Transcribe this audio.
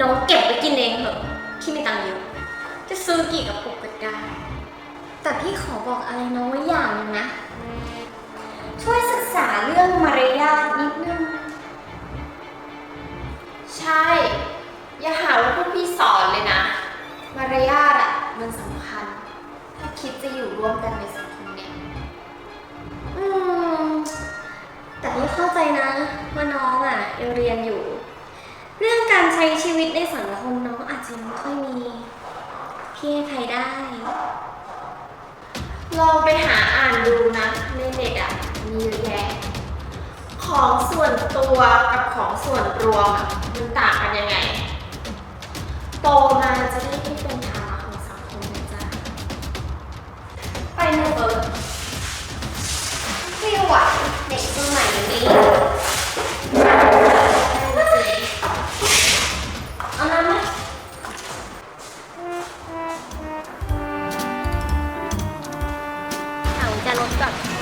น้องเก็บไปกินเองเถอะพี่ไม่ตังค์เยอะจะซื้อกี่กระปุกก็ได้ แต่พี่ขอบอกอะไรน้องไว้อย่างนึงนะ ช่วยศึกษาเรื่องมารยาทนิดนึง ใช่ อย่าหาว่าพวกพี่สอนเลยนะ มารยาทอะมันสำคัญ ถ้าคิดจะอยู่ร่วมกันในสังคมเนี่ย อืม แต่พี่เข้าใจนะว่าน้องอะยังเรียนอยู่ ช้ชีวิตในสังคมน้องอาจจะไม่ค่อยมีพี่ให้ใครได้ ลองไปหาอ่านดูนะ ในเน็ตอะ มีเยอะแยะ ของส่วนตัวกับของส่วนรวมอะมันต่างกันยังไง โตมาจะได้ไม่เป็นภาระของสังคมนะจ๊ะไปหนูเออไม่ไหวเด็กสมัยนี้ ถาม